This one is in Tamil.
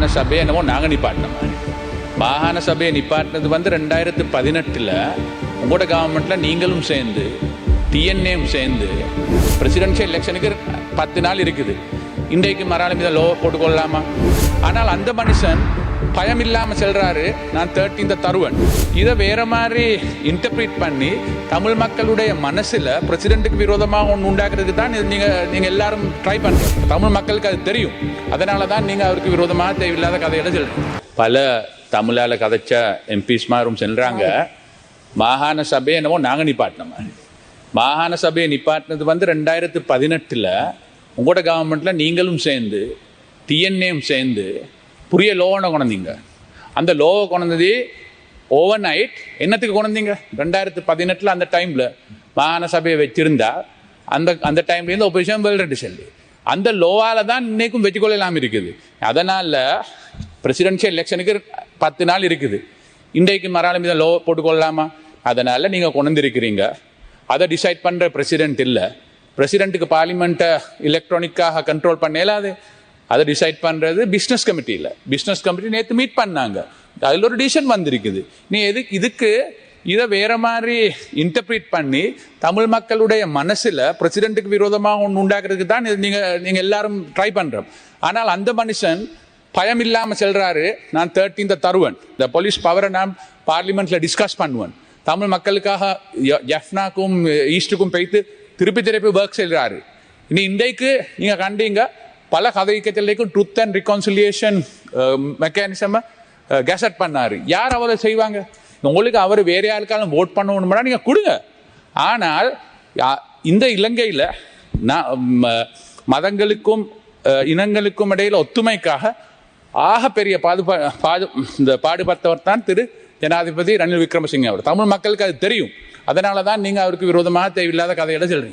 மாகாண சபையை என்னமோ நாங்கள் நிப்பாட்டின மாதிரி. மாகாண சபையை நிப்பாட்டினது வந்து ரெண்டாயிரத்து பதினெட்டில் உங்களோட கவர்மெண்ட்டில் நீங்களும் சேர்ந்து டிஎன்ஏம் சேர்ந்து பிரசிடென்ஷியல் எலெக்ஷனுக்கு பத்து நாள் இருக்குது. இன்றைக்கு மறாலும் இதை லோ போட்டுக்கொள்ளலாமா? ஆனால் அந்த மனுஷன் பயம் இல்லாமல் செல்றாரு. நான் தேர்ட்டீந்த தருவன். இதை வேற மாதிரி இன்டர்பிரிட் பண்ணி தமிழ் மக்களுடைய மனசில் பிரசிடென்ட்டுக்கு விரோதமாக ஒன்று உண்டாக்குறதுக்கு தான் இது நீங்க நீங்க எல்லாரும் ட்ரை பண்ணுறீங்க தமிழ் மக்களுக்கு அது தெரியும். அதனால தான் நீங்க அவருக்கு விரோதமாக தேவையில்லாத கதையில சொல்றீங்க. பல தமிழால கதைச்ச எம்பிஸ்மாரும் செல்றாங்க. மாகாண சபையை என்னவோ நாங்கள் நிப்பாட்டின மாகாண சபையை நிப்பாட்டினது வந்து ரெண்டாயிரத்து பதினெட்டில் உங்களோட கவர்மெண்ட்டில் நீங்களும் சேர்ந்து டிஎன்ஏயும் சேர்ந்து புரிய லோவனை கொண்டீங்க அந்த லோவை கொண்டது ஓவர் நைட் என்னத்துக்கு கொண்டீங்க ரெண்டாயிரத்து பதினெட்டில் அந்த டைமில் மாகாண சபையை வச்சிருந்தா அந்த அந்த டைம்லேருந்து ஒப்போசிஷன் வேல்ரெட்டு செல்லு. அந்த லோவால் தான் இன்னைக்கும் வெற்றிக்கொள்ளலாம் இருக்குது. அதனால் பிரசிடென்ஷியல் எலெக்ஷனுக்கு பத்து நாள் இருக்குது. இன்றைக்கு மறாலும் இதை லோ போட்டுக்கொள்ளலாமா? அதனால் நீங்கள் கொண்டு அதை டிசைட் பண்ணுற பிரசிடென்ட் இல்லை. பிரசிடென்ட்டுக்கு பார்லிமெண்ட்டை எலக்ட்ரானிக்காக கண்ட்ரோல் பண்ண இயலாது. அதை டிசைட் பண்ணுறது பிஸ்னஸ் கமிட்டியில் பிஸ்னஸ் கமிட்டி நேற்று மீட் பண்ணாங்க. அதில் ஒரு டிசிஷன் வந்திருக்குது. நீ எது இதுக்கு இதை வேற மாதிரி இன்டர்பிரிட் பண்ணி தமிழ் மக்களுடைய மனசில் பிரசிடென்ட்டுக்கு விரோதமாக ஒன்று உண்டாக்குறதுக்கு தான் நீங்கள் நீங்கள் எல்லாரும் ட்ரை பண்ணுறோம் ஆனால் அந்த மனுஷன் பயம் இல்லாமல் செல்கிறாரு நான் தேர்ட்டீந்த தருவன். இந்த போலீஸ் பவரை நான் பார்லிமெண்ட்டில் டிஸ்கஸ் பண்ணுவேன். தமிழ் மக்களுக்காக எஃப்னாக்கும் ஈஸ்டுக்கும் போய்த்து திருப்பி திருப்பி ஒர்க் செய்கிறாரு இனி இன்றைக்கு நீங்கள் கண்டீங்க பல கதைக்கத்திலைக்கும் truth and reconciliation mechanism gazette பண்ணார். யார் அவரை செய்வாங்க? உங்களுக்கு அவர் வேற யாருக்காலும் ஓட் பண்ணணும்னா நீங்கள் கொடுங்க. ஆனால் இந்த இலங்கையில் நான் ம- மதங்களுக்கும் இனங்களுக்கும் இடையில ஒத்துமைக்காக ஆக பெரிய பாதுபா பாது இந்த பாடுபட்டவர் தான் திரு ஜனாதிபதி ரணில் விக்ரமசிங்க அவர். தமிழ் மக்களுக்கு அது தெரியும். அதனால தான் நீங்கள் அவருக்கு விரோதமாக தேவையில்லாத கதையில சொல்கிறீங்க